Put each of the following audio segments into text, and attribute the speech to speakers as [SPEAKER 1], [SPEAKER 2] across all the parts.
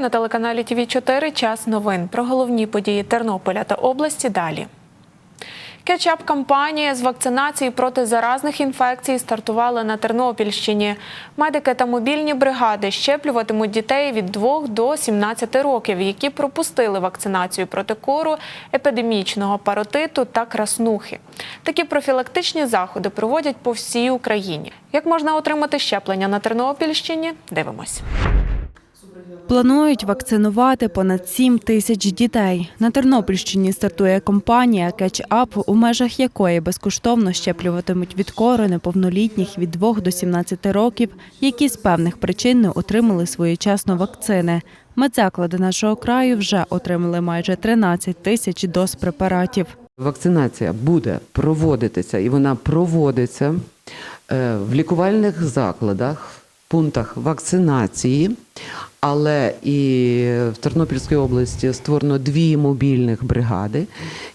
[SPEAKER 1] На телеканалі ТВ 4 Час новин про головні події Тернополя та області. Далі. Кетчап-кампанія з вакцинації проти заразних інфекцій стартувала на Тернопільщині. Медики та мобільні бригади щеплюватимуть дітей від 2 до 17 років, які пропустили вакцинацію проти кору, епідемічного паротиту та краснухи. Такі профілактичні заходи проводять по всій Україні. Як можна отримати щеплення на Тернопільщині? Дивимось.
[SPEAKER 2] Планують вакцинувати понад 7 тисяч дітей. На Тернопільщині стартує кампанія «Кетч-ап», у межах якої безкоштовно щеплюватимуть від кору неповнолітніх від 2 до 17 років, які з певних причин не отримали своєчасно вакцини. Медзаклади нашого краю вже отримали майже 13 тисяч доз препаратів.
[SPEAKER 3] Вакцинація буде проводитися і вона проводиться е, в лікувальних закладах, пунктах вакцинації. Але і в Тернопільській області створено дві мобільних бригади,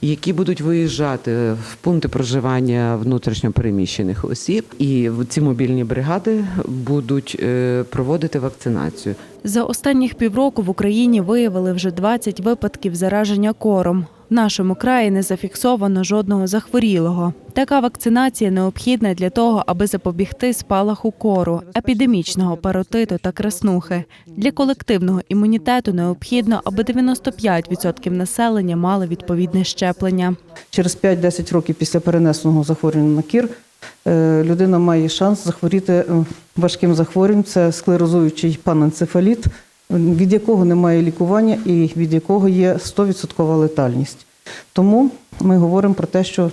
[SPEAKER 3] які будуть виїжджати в пункти проживання внутрішньопереміщених осіб. І ці мобільні бригади будуть е, проводити вакцинацію.
[SPEAKER 2] За останніх півроку в Україні виявили вже 20 випадків зараження кором. В нашому краї не зафіксовано жодного захворілого. Така вакцинація необхідна для того, аби запобігти спалаху кору, епідемічного паротиту та краснухи. Для колективного імунітету необхідно, аби 95% населення мали відповідне щеплення.
[SPEAKER 4] Через 5-10 років після перенесеного захворювання на кір е, людина має шанс захворіти е, важким захворюванням. Це склерозуючий паненцефаліт, від якого немає лікування і від якого є 100% летальність. Тому ми говоримо про те, що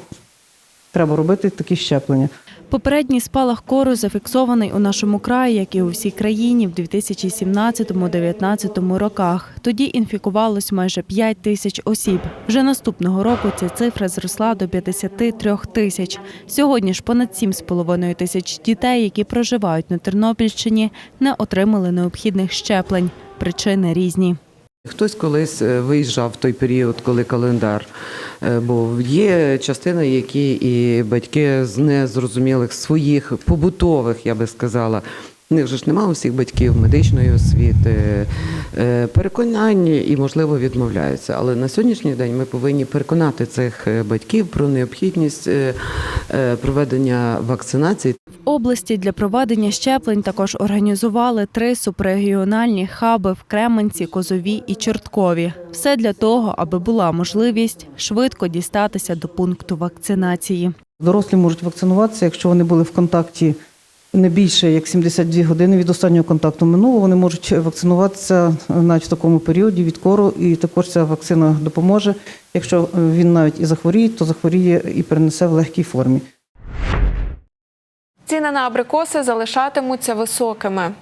[SPEAKER 4] треба робити такі щеплення.
[SPEAKER 2] Попередній спалах кору зафіксований у нашому краї, як і у всій країні, в 2017-2019 роках. Тоді інфікувалось майже 5 тисяч осіб. Вже наступного року ця цифра зросла до 53 тисяч. Сьогодні ж понад 7,5 тисяч дітей, які проживають на Тернопільщині, не отримали необхідних щеплень. Причини різні.
[SPEAKER 3] Хтось колись е, виїжджав в той період, коли календар е, був. Є частина, які і батьки з незрозумілих своїх побутових, я би сказала. В них же ж немає всіх батьків медичної освіти, е, переконань і, можливо, відмовляються. Але на сьогоднішній день ми повинні переконати цих батьків про необхідність проведення вакцинації.
[SPEAKER 2] Області для проведення щеплень також організували три субрегіональні хаби в Кременці, Козові і Чорткові. Все для того, аби була можливість швидко дістатися до пункту вакцинації.
[SPEAKER 4] Дорослі можуть вакцинуватися, якщо вони були в контакті не більше як 72 години від останнього контакту минуло. Вони можуть вакцинуватися навіть в такому періоді від кору, і також ця вакцина допоможе. Якщо він навіть і захворіє, то захворіє і перенесе в легкій формі.
[SPEAKER 1] Ціни на абрикоси залишатимуться високими.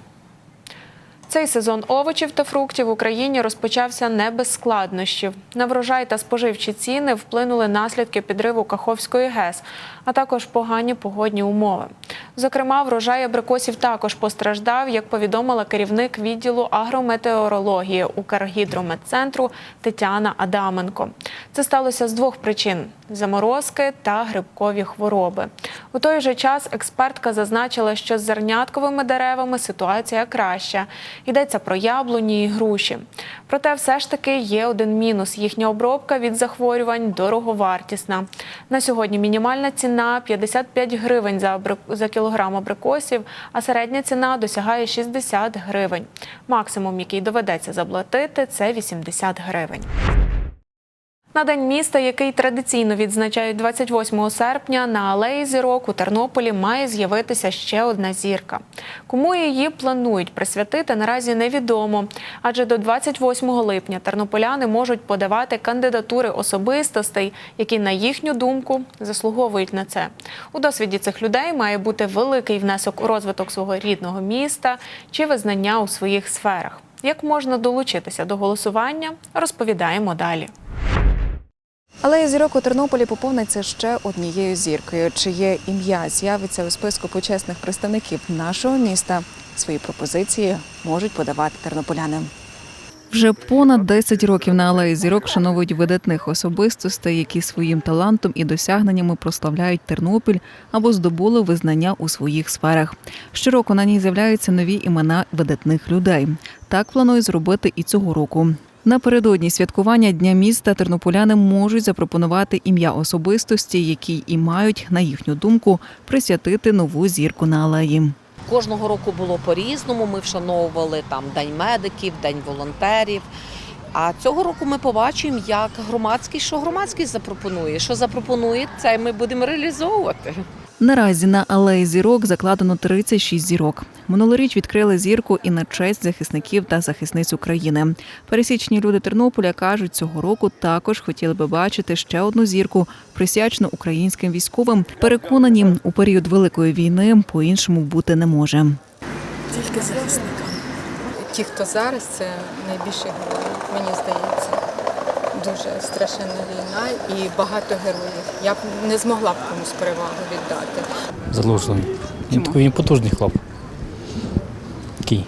[SPEAKER 1] Цей сезон овочів та фруктів в Україні розпочався не без складнощів. На врожай та споживчі ціни вплинули наслідки підриву Каховської ГЕС, а також погані погодні умови. Зокрема, врожай абрикосів також постраждав, як повідомила керівник відділу агрометеорології Укргідрометцентру Тетяна Адаменко. Це сталося з двох причин: заморозки та грибкові хвороби. У той же час експертка зазначила, що з зернятковими деревами ситуація краща. Йдеться про яблуні і груші. Проте, все ж таки є один мінус: їхня обробка від захворювань дороговартісна. На сьогодні мінімальна ціна 55 гривень за абрик... за кілограм абрикосів, а середня ціна досягає 60 гривень. Максимум, який доведеться заплатити, це 80 гривень. На день міста, який традиційно відзначають 28 серпня, на алеї зірок у Тернополі має з'явитися ще одна зірка. Кому її планують присвятити, наразі невідомо. Адже до 28 липня тернополяни можуть подавати кандидатури особистостей, які, на їхню думку, заслуговують на це. У досвіді цих людей має бути великий внесок у розвиток свого рідного міста чи визнання у своїх сферах. Як можна долучитися до голосування, розповідаємо далі.
[SPEAKER 5] Алея зірок у Тернополі поповниться ще однією зіркою, чиє ім'я з'явиться у списку почесних представників нашого міста. Свої пропозиції можуть подавати тернополяни.
[SPEAKER 6] Вже понад 10 років на алеї зірок шановують видатних особистостей, які своїм талантом і досягненнями прославляють Тернопіль або здобули визнання у своїх сферах. Щороку на ній з'являються нові імена видатних людей. Так планують зробити і цього року. Напередодні святкування Дня міста тернополяни можуть запропонувати ім'я особистості, які і мають, на їхню думку, присвятити нову зірку на алеї.
[SPEAKER 7] Кожного року було по-різному. Ми вшановували там День медиків, День волонтерів. А цього року ми побачимо, як громадськість, що громадськість запропонує. Що запропонує, це ми будемо реалізовувати.
[SPEAKER 6] Наразі на алеї зірок закладено 36 зірок. Минулоріч відкрили зірку і на честь захисників та захисниць України. Пересічні люди Тернополя кажуть, цього року також хотіли би бачити ще одну зірку, присвячену українським військовим. Переконані, у період великої війни по-іншому бути не може.
[SPEAKER 8] Тільки захисникам. Ті, хто зараз, це найбільші герої, мені здається. Дуже страшенна війна і багато героїв. Я б не змогла б комусь перевагу віддати.
[SPEAKER 9] Залужний. Він такий він потужний хлоп. Такий.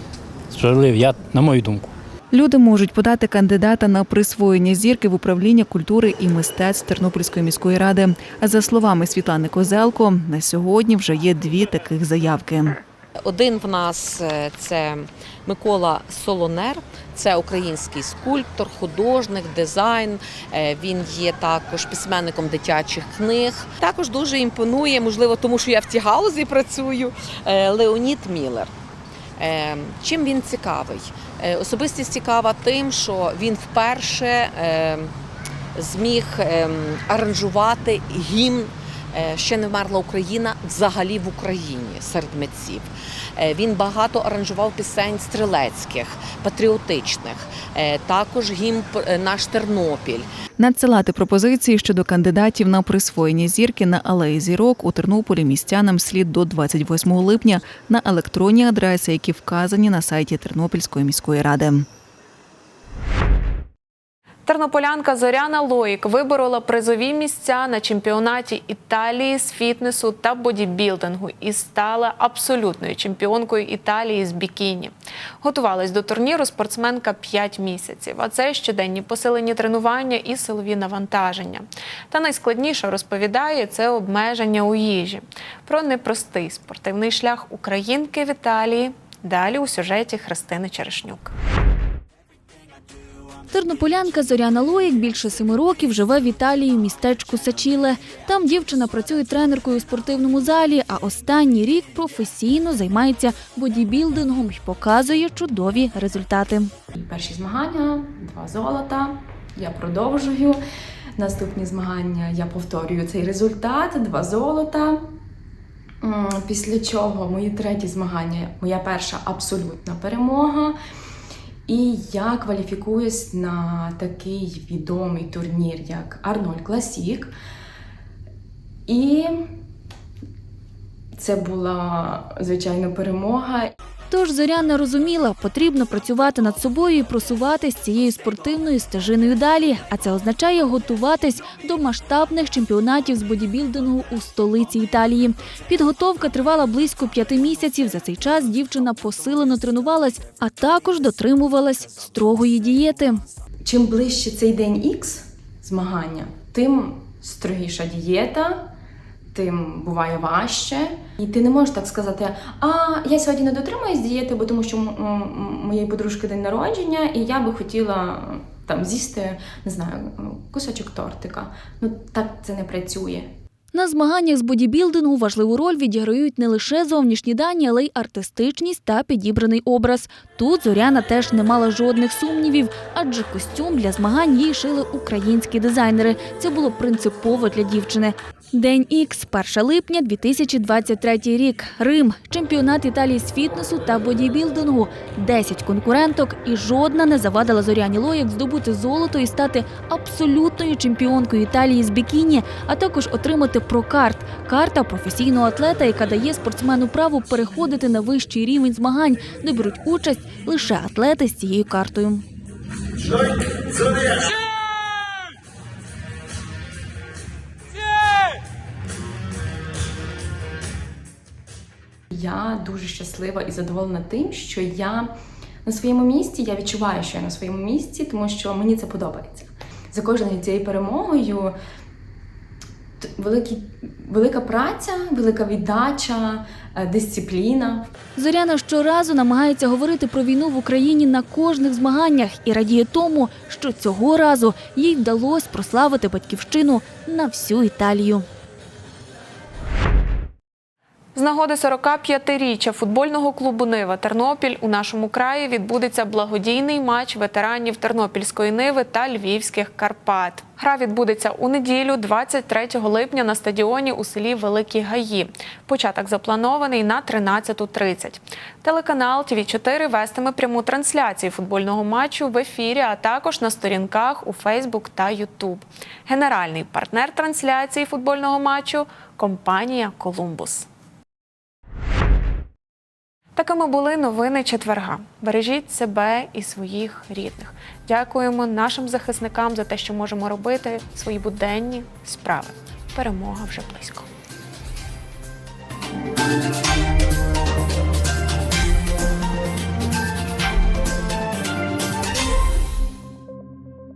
[SPEAKER 9] Журливий, я, на мою думку.
[SPEAKER 6] Люди можуть подати кандидата на присвоєння зірки в управління культури і мистецтв Тернопільської міської ради. А за словами Світлани Козелко, на сьогодні вже є дві таких заявки.
[SPEAKER 7] Один в нас е, це Микола Солонер, це український скульптор, художник, дизайн. Е, Він є також письменником дитячих книг. Також дуже імпонує, можливо, тому що я в цій галузі працюю. е, Леонід Міллер. Е, Чим він цікавий? Особистість цікава тим, що він вперше зміг е, аранжувати гімн Ще не вмерла Україна взагалі в Україні серед митців. Е, Він багато аранжував пісень стрілецьких, патріотичних, Е, також гімн е, наш Тернопіль.
[SPEAKER 6] Надсилати пропозиції щодо кандидатів на присвоєння зірки на алеї зірок у Тернополі містянам слід до 28 липня на електронні адреси, які вказані на сайті Тернопільської міської ради.
[SPEAKER 1] Тернополянка Зоряна Лоїк виборола призові місця на чемпіонаті Італії з фітнесу та бодібілдингу і стала абсолютною чемпіонкою Італії з бікіні. Готувалась до турніру спортсменка 5 місяців, а це щоденні посилені тренування і силові навантаження. Та найскладніше розповідає це обмеження у їжі. Про непростий спортивний шлях українки в Італії. Далі у сюжеті Христини Черешнюк.
[SPEAKER 10] Тернополянка Зоряна Лоїк більше семи років живе в Італії містечку Сачіле. Там дівчина працює тренеркою у спортивному залі, а останній рік професійно займається бодібілдингом і показує чудові результати.
[SPEAKER 11] Перші змагання, два золота. Я продовжую. Наступні змагання я повторюю цей результат, два золота. Після чого мої треті змагання, моя перша абсолютна перемога. І я кваліфікуюсь на такий відомий турнір, як Арнольд Класік. І це була, звичайно, перемога.
[SPEAKER 10] Тож Зоряна розуміла, потрібно працювати над собою і просуватись цією спортивною стежиною далі. А це означає готуватись до масштабних чемпіонатів з бодібілдингу у столиці Італії. Підготовка тривала близько п'яти місяців. За цей час дівчина посилено тренувалась, а також дотримувалась строгої дієти.
[SPEAKER 11] Чим ближче цей день Х змагання, тим строгіша дієта, тим буває важче. І ти не можеш так сказати: а я сьогодні не дотримуюсь дієти, бо тому що моєї подружки день народження, і я би хотіла там з'їсти, не знаю, кусочок тортика. Ну так це не працює.
[SPEAKER 10] На змаганнях з бодібілдингу важливу роль відіграють не лише зовнішні дані, але й артистичність та підібраний образ. Тут Зоряна теж не мала жодних сумнівів, адже костюм для змагань їй шили українські дизайнери. Це було принципово для дівчини. День Х, 1 липня 2023 рік. Рим, чемпіонат Італії з фітнесу та бодібілдингу. 10 конкуренток і жодна не завадила Зоряні Лоєк здобути золото і стати абсолютною чемпіонкою Італії з бікіні, а також отримати прокарт карта професійного атлета, яка дає спортсмену право переходити на вищий рівень змагань, де беруть участь лише атлети з цією картою.
[SPEAKER 11] Я дуже щаслива і задоволена тим, що я на своєму місці. Я відчуваю, що я на своєму місці, тому що мені це подобається. За кожною цією перемогою великий, велика праця, велика віддача, е, дисципліна.
[SPEAKER 10] Зоряна щоразу намагається говорити про війну в Україні на кожних змаганнях і радіє тому, що цього разу їй вдалося прославити батьківщину на всю Італію.
[SPEAKER 1] З нагоди 45-річчя футбольного клубу Нива Тернопіль у нашому краї відбудеться благодійний матч ветеранів Тернопільської Ниви та Львівських Карпат. Гра відбудеться у неділю, 23 липня, на стадіоні у селі Великі Гаї. Початок запланований на 13.30. Телеканал ТВ 4 вестиме пряму трансляцію футбольного матчу в ефірі, а також на сторінках у Фейсбук та Ютуб. Генеральний партнер трансляції футбольного матчу компанія Колумбус. Такими були новини четверга. Бережіть себе і своїх рідних. Дякуємо нашим захисникам за те, що можемо робити свої буденні справи. Перемога вже близько.